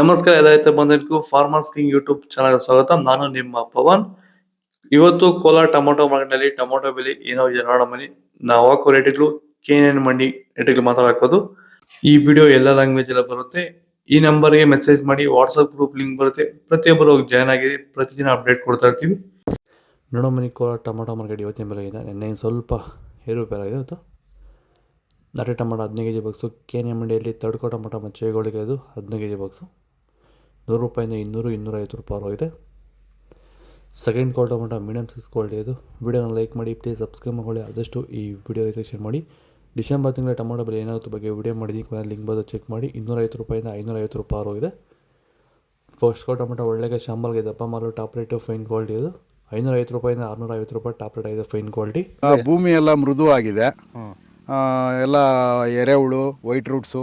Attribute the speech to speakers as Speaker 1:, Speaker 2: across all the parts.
Speaker 1: ನಮಸ್ಕಾರ ಎಲ್ಲ ಬಂದಿದ್ದಕ್ಕೂ ಫಾರ್ಮರ್ಸ್ ಕಿಂಗ್ ಯೂಟ್ಯೂಬ್ ಚಾನಲ್ ಸ್ವಾಗತ. ನಾನು ನಿಮ್ಮ ಪವನ್. ಇವತ್ತು ಕೋಲಾರ ಟೊಮೊಟೊ ಮಾರ್ಕೆಟ್ನಲ್ಲಿ ಟೊಮೊಟೊ ಬೆಲೆ ಏನೋ ಇದೆ ನೋಡೋ ಮನಿ ನಾವು ಹಾಕೋ ರೇಟ್ಗಳು ಕೆ ಎನ್ ಮಂಡಿ ರೇಟ್ಗಳು ಮಾತಾಡೋದು ಈ ವಿಡಿಯೋ ಎಲ್ಲ ಲ್ಯಾಂಗ್ವೇಜ್ ಎಲ್ಲ ಬರುತ್ತೆ. ಈ ನಂಬರ್ಗೆ ಮೆಸೇಜ್ ಮಾಡಿ ವಾಟ್ಸಪ್ ಗ್ರೂಪ್ ಲಿಂಕ್ ಬರುತ್ತೆ. ಪ್ರತಿಯೊಬ್ಬರು ಹೋಗಿ ಜಾಯ್ನ್ ಆಗಿ ಪ್ರತಿದಿನ ಅಪ್ಡೇಟ್ ಕೊಡ್ತಾ ಇರ್ತೀವಿ. ನೋಡೋ ಮನಿ ಕೋಲಾರ ಟೊಮೊಟೊ ಮಾರ್ಕೆಟ್ ಇವತ್ತಿನ ಬೆಲೆ ಇದೆ. ನೆನ್ನೆ ಸ್ವಲ್ಪ ಏರುಪೇರಾಗಿದೆ ಇವತ್ತು. ನಾಟಿ ಟೊಮೊಟೊ ಹದಿನೈದು ಕೆ ಜಿ ಬಾಕ್ಸು ಕೆನೆ ಮಂಡಿಯಲ್ಲಿ ತಡ್ಕೋ ಟೊಮೊಟೊ ಅದು ಹದಿನೈದು ಕೆ ಜಿ ಬಾಕ್ಸು ನೂರು ರೂಪಾಯಿಂದ ಇನ್ನೂರು ಇನ್ನೂರೈವತ್ತು ರೂಪಾಯಿ ಹೋಗಿದೆ second qual tomato medium six quality ಇದು. ವಿಡಿಯೋನ ಲೈಕ್ ಮಾಡಿ ಪ್ಲೀಸ್ ಸಬ್ಸ್ಕ್ರೈಬ್ ಮಾಡಿ ಆದಷ್ಟು ಈ ವಿಡಿಯೋ ಶೇರ್ ಮಾಡಿ. ಡಿಸೆಂಬರ್ ತಿಂಗಳ ಟೊಮೊಟೊ ಬೆಲೆ ಏನಾಗುತ್ತೆ ಬಗ್ಗೆ ವಿಡಿಯೋ ಮಾಡಿದ್ದೀನಿ ಲಿಂಕ್ ಬಂದು ಚೆಕ್ ಮಾಡಿ. ಇನ್ನೂರೈವತ್ತು ರೂಪಾಯಿಂದ ಐನೂರೈವತ್ತು ರೂಪಾಯಿ ಹೋಗಿದೆ ಫಸ್ಟ್ ಕ್ವಾಲ್ ಟೊಮೊಟೊ ಒಳ್ಳೆಗೆ ಶಾಂಬಲ್ಗೆ ದಪ್ಪ ಮಾಲು ಟಾಪ್ ರೇಟು ಫೈನ್ ಕ್ವಾಲಿಟಿ ಇದು. ಐನೂರೈವತ್ತು ರೂಪಾಯಿಂದ ಆರುನೂರ ಐವತ್ತು ರೂಪಾಯಿ ಟಾಪ್ ರೇಟ್ ಆಗಿದೆ ಫೈನ್ ಕ್ವಾಲಿಟಿ
Speaker 2: ಭೂಮಿ ಎಲ್ಲ ಮೃದುವಾಗಿದೆ. ಆಗಿದೆ ಎಲ್ಲ ಎರೆಹುಳು ವೈಟ್ ರೂಟ್ಸು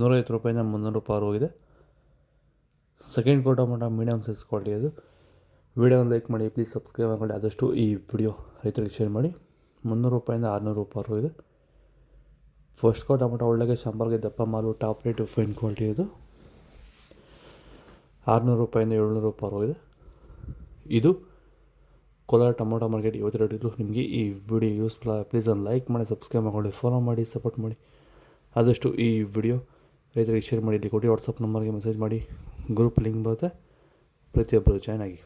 Speaker 1: ನೂರೈವತ್ತು ರೂಪಾಯಿಂದ ಮುನ್ನೂರು ರೂಪಾಯಿ ಹೋಗಿದೆ. ಸೆಕೆಂಡ್ ಕೋಟ ಮಟ್ಟ ಮೀಡಿಯಮ್ ಸೈಜ್ ಕ್ವಾಲಿಟಿ ಅದು. ವಿಡಿಯೋನ ಲೈಕ್ ಮಾಡಿ, ಪ್ಲೀಸ್ ಸಬ್ಸ್ಕ್ರೈಬ್ ಮಾಡಿ, ಆದಷ್ಟು ಈ ವಿಡಿಯೋ ರೈತರಿಗೆ ಶೇರ್ ಮಾಡಿ. ಮುನ್ನೂರು ರೂಪಾಯಿಂದ ಆರುನೂರು ರೂಪಾಯಿ ಹೋಗಿದೆ ಫಸ್ಟ್ ಕೋಟ ಮಟ್ಟ ಒಳ್ಳೆಗೆ ಸಾಂಬಾರ್ಗೆ ದಪ್ಪ ಮಾಲು, ಟಾಪ್ ರೇಟ್, ಫೈನ್ ಕ್ವಾಲಿಟಿ ಇದು ಆರುನೂರು ರೂಪಾಯಿಂದ ಏಳ್ನೂರು ರೂಪಾಯಿ ಹೋಗಿದೆ ಇದು. ಕೋಲಾರ ಟೊಮೊಟೊ ಮಾರ್ಕೆಟ್ ಇವತ್ತೆರಡು ನಿಮಗೆ ಈ ವಿಡಿಯೋ ಯೂಸ್ಫುಲ್ ಪ್ಲೀಸ್ ಒಂದು ಲೈಕ್ ಮಾಡಿ, ಸಬ್ಸ್ಕ್ರೈಬ್ ಮಾಡಿ ಫಾಲೋ ಮಾಡಿ, ಸಪೋರ್ಟ್ ಮಾಡಿ. ಆದಷ್ಟು ಈ ವಿಡಿಯೋ ರೈತರಿಗೆ ಶೇರ್ ಮಾಡಿ, ಇಲ್ಲಿ ಕೊಡಿ ವಾಟ್ಸಪ್ ನಂಬರ್ಗೆ ಮೆಸೇಜ್ ಮಾಡಿ ಗ್ರೂಪ್ ಲಿಂಕ್ ಬರುತ್ತೆ ಪ್ರತಿಯೊಬ್ಬರು ಜಾಯ್ನ್ ಆಗಿ.